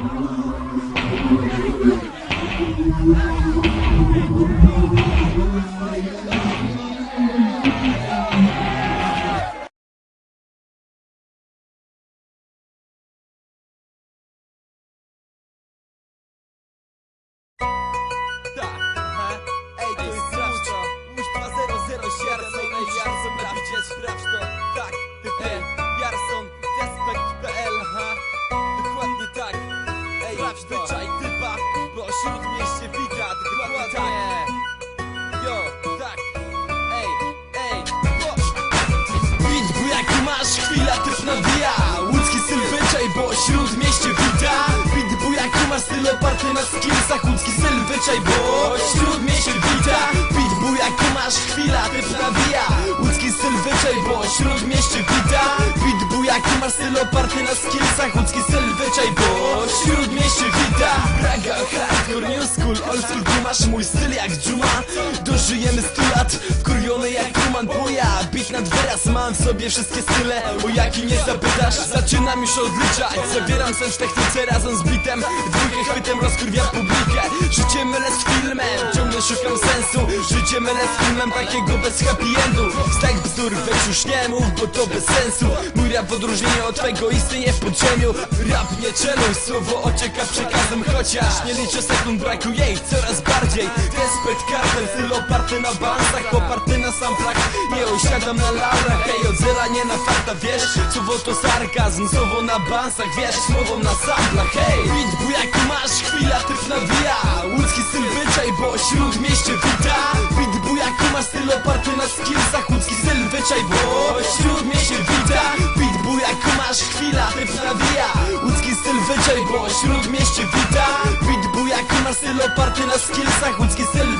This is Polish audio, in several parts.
Tak, zwyczaj typa Bo śródmieście wita, dokładnie. Tak Jo, tak. Ej, ej, bo Bit bujaki masz, chwila typ nawija Łódzki styl wyczaj, bo śródmieście wita Bit bujaki masz styl oparty na skillsach? Łódzki styl wyczaj, bo śródmieście wita Bit bujaki masz, chwila typ nawija Łódzki styl wyczaj, bo śródmieście wita Bit bujaki masz styl oparty na skillsach? Łódzki styl mój styl jak dżuma. Dożyjemy 100 lat, wkurwiony jak Truman Boja Beat nad wyraz, mam w sobie wszystkie style. O jaki nie zapytasz, zaczynam już odliczać Zabieram sens w technice razem z bitem. Dwójkę chwytem rozkurwiam publikę. Życie mylę z filmem, ciągle szukam sensu. Życie mylę z filmem takiego bez happy endu. Stek bzdur, weź już nie mów, bo to bez sensu. Mój rap w odróżnieniu od twojego istnieje w podziemiu. Rap nie czeluj, słowo ocieka przekazem Chociaż nie liczę sekund, brakuje coraz bardziej Despekt kartel, styl oparty na bansach Oparty na samplach, nie osiadam na laurach Hej, od zera nie na farta, wiesz? Słowo to sarkazm, słowo na bansach Wiesz, słowo na samplach, hej Beat bujaki masz, chwila typ nawija. Łódzki styl wyczaj, bo śródmieście wita. Beat bujaki masz styl oparty na skillsach. Łódzki styl wyczaj, bo śródmieście wita. Beat bujaki masz, chwila typ nawija. Łódzki styl wyczaj, bo śródmieście wita. Beat bujaki masz styl oparty na skillsach Łódzki styl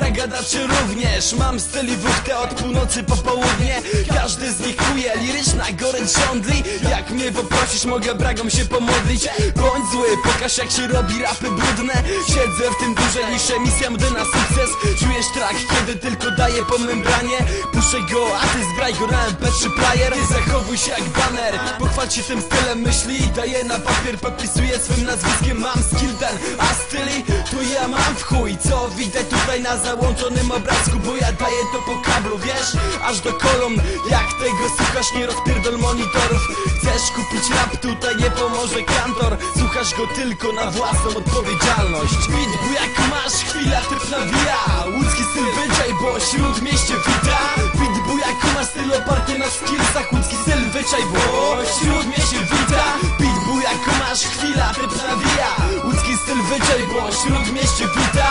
bragadacze również. Mam styl i wódkę od północy po południe. Każdy z nich kuje, liryczna goręcz żądli. Jak mnie poprosisz, mogę bragą się pomodlić. Bądź zły, pokaż jak się robi rapy brudne. Siedzę w tym duże lisze, misja mdy na sukces. Czujesz trak, kiedy tylko daję po membranie. Puszczę go, a ty zgraj go na MP3 player. Ty zachowuj się jak baner Pochwal się tym stylem myśli. Daję na papier, podpisuję swym nazwiskiem. Mam skill ten, a styli w widać tutaj na załączonym obrazku Bo ja daję to po kablu, wiesz? Aż do kolumn, jak tego słuchasz Nie rozpierdol monitorów. Chcesz kupić rap, tutaj nie pomoże kantor. Słuchasz go tylko na własną odpowiedzialność. Beat bujak masz, chwila typ nawija Łódzki styl wyczaj, bo śródmieście wita Beat bujak masz styl oparty na skillsach. Łódzki styl wyczaj, bo śródmieście wita Beat bujak masz, chwila typ nawija Łódzki styl wyczaj, bo śródmieście wita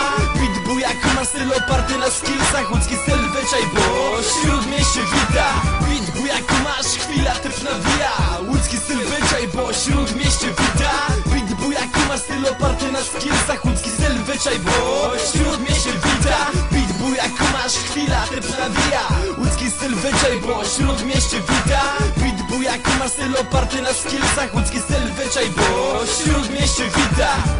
Beat bujak masz styl oparty na skillsach Łódzki styl wyczaj, bo śródmieście wita. Beat bujak masz, chwila typ nawija. Łódzki styl wyczaj, bo śródmieście wita. Beat bujak masz styl oparty na skillsach Łódzki styl wyczaj, bo śródmieście wita. Beat bujak masz, chwila typ nawija. Łódzki styl wyczaj, bo śródmieście wita. Beat bujak masz styl oparty na skillsach Łódzki styl wyczaj, bo śródmieście wita